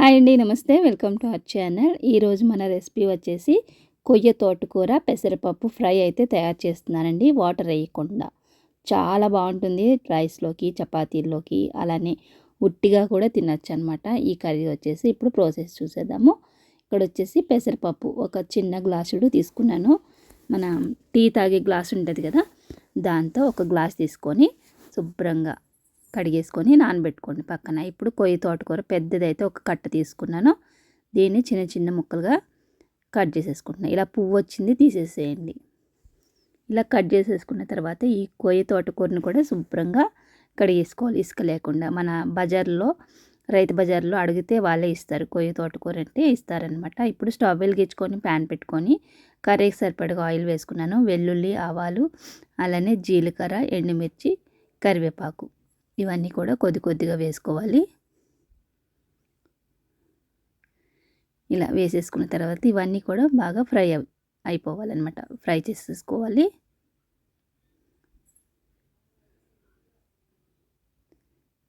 Hi అండి నమస్తే. Welcome to our channel. ఈరోజు మన రెసిపీ వచ్చేసి కొయ్య తోటకూర పెసరపప్పు ఫ్రై అయితే తయారు చేస్తున్నానండి వాటర్ వేయకుండా. చాలా బాగుంటుంది రైస్లోకి చపాతీల్లోకి అలానే ఉట్టిగా కూడా తినచ్చు అనమాట ఈ కర్రీ వచ్చేసి ఇప్పుడు ప్రాసెస్ చూసేద్దాము. ఇక్కడ వచ్చేసి పెసరపప్పు ఒక చిన్న గ్లాసుడు తీసుకున్నాను. మన టీ తాగే గ్లాస్ ఉంటుంది కదా దాంతో ఒక గ్లాస్ తీసుకొని శుభ్రంగా కడిగేసుకొని నానబెట్టుకోండి పక్కన. ఇప్పుడు కొయ్యి తోటకూర పెద్దదైతే ఒక కట్ట తీసుకున్నాను. దీన్ని చిన్న చిన్న ముక్కలుగా కట్ చేసేసుకుంటున్నాను ఇలా పువ్వు వచ్చింది తీసేసేయండి. ఇలా కట్ చేసేసుకున్న తర్వాత ఈ కొయ్యి తోటకూరని కూడా శుభ్రంగా కడిగేసుకోవాలి. ఇసుక లేకుండా మన బజార్లో రైతు బజార్లో అడిగితే వాళ్ళే ఇస్తారు. కొయ్యి తోటకూర అంటే ఇస్తారనమాట. ఇప్పుడు స్టవ్ వెలిగించుకొని ప్యాన్ పెట్టుకొని కర్రీకి సరిపడగా ఆయిల్ వేసుకున్నాను. వెల్లుల్లి ఆవాలు అలానే జీలకర్ర ఎండుమిర్చి కరివేపాకు. ఇవన్నీ కూడా కొద్ది కొద్దిగా వేసుకోవాలి. ఇలా వేసేసుకున్న తర్వాత ఇవన్నీ కూడా బాగా ఫ్రై అయిపోవాలన్నమాట. ఫ్రై చేసేసుకోవాలి.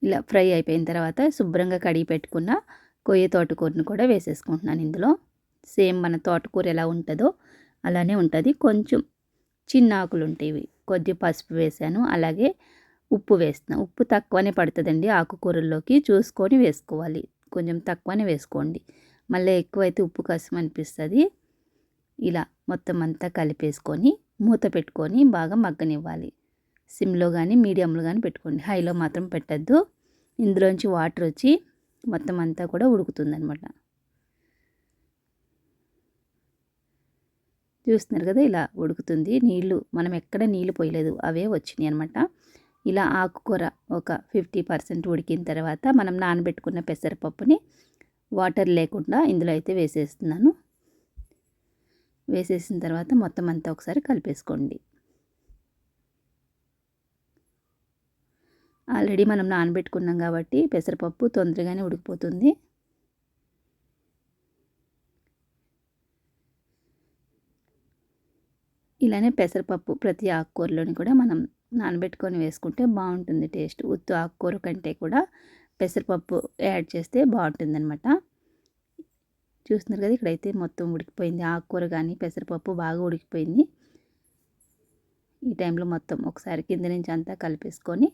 ఇలా ఫ్రై అయిపోయిన తర్వాత శుభ్రంగా కడిగి పెట్టుకున్న కొయ్య తోటకూరను కూడా వేసేసుకుంటున్నాను ఇందులో. సేమ్ మన తోటకూర ఎలా ఉంటుందో అలానే ఉంటుంది. కొంచెం చిన్న ఆకులు ఉంటాయి కొద్ది పసుపు వేసాను. అలాగే ఉప్పు వేస్తున్నా. ఉప్పు తక్కువనే పడుతుందండి ఆకుకూరల్లోకి. చూసుకొని వేసుకోవాలి. కొంచెం తక్కువనే వేసుకోండి. మళ్ళీ ఎక్కువైతే ఉప్పు కసం అనిపిస్తుంది. ఇలా మొత్తం అంతా కలిపేసుకొని మూత పెట్టుకొని బాగా మగ్గనివ్వాలి. సిమ్లో కానీ మీడియంలో కానీ పెట్టుకోండి. హైలో మాత్రం పెట్టద్దు. ఇందులోంచి వాటర్ వచ్చి మొత్తం అంతా కూడా ఉడుకుతుందనమాట చూస్తున్నారు కదా ఇలా ఉడుకుతుంది. నీళ్ళు మనం ఎక్కడ నీళ్ళు పోయలేదు. అవే వచ్చినాయి అనమాట ఇలా ఆకుకూర ఒక ఫిఫ్టీ పర్సెంట్ ఉడికిన తర్వాత మనం నానబెట్టుకున్న పెసరపప్పుని వాటర్ లేకుండా ఇందులో అయితే వేసేస్తున్నాను. వేసేసిన తర్వాత మొత్తం అంతా ఒకసారి కలిపేసుకోండి. ఆల్రెడీ మనం నానబెట్టుకున్నాం కాబట్టి పెసరపప్పు తొందరగానే ఉడికిపోతుంది. ఇలానే పెసరపప్పు ప్రతి ఆకుకూరలోని కూడా మనం నానబెట్టుకొని వేసుకుంటే బాగుంటుంది టేస్ట్. ఉత్తు ఆకుకూర కంటే కూడా పెసరపప్పు యాడ్ చేస్తే బాగుంటుంది అనమాట చూస్తున్నారు కదా ఇక్కడైతే మొత్తం ఉడికిపోయింది. ఆకుకూర కానీ పెసరపప్పు బాగా ఉడికిపోయింది. ఈ టైంలో మొత్తం ఒకసారి కింద నుంచి అంతా కలిపేసుకొని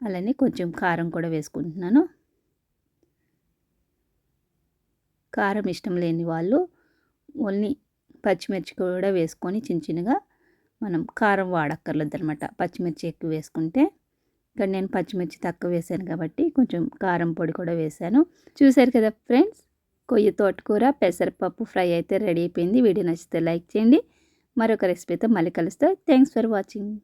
అలానే కొంచెం కారం కూడా వేసుకుంటున్నాను. కారం ఇష్టం లేని వాళ్ళు ఓన్లీ పచ్చిమిర్చి కూడా వేసుకొని చిన్న చిన్నగా మనం కారం వాడక్కర్లేదు అనమాట పచ్చిమిర్చి ఎక్కువ వేసుకుంటే ఇక్కడ నేను పచ్చిమిర్చి తక్కువ వేసాను కాబట్టి కొంచెం కారం పొడి కూడా వేసాను. చూశారు కదా ఫ్రెండ్స్ కొయ్యి తోటకూర పెసరపప్పు ఫ్రై అయితే రెడీ అయిపోయింది. వీడియో నచ్చితే లైక్ చేయండి. మరొక రెసిపీతో మళ్ళీ కలుస్తా. Thanks for watching.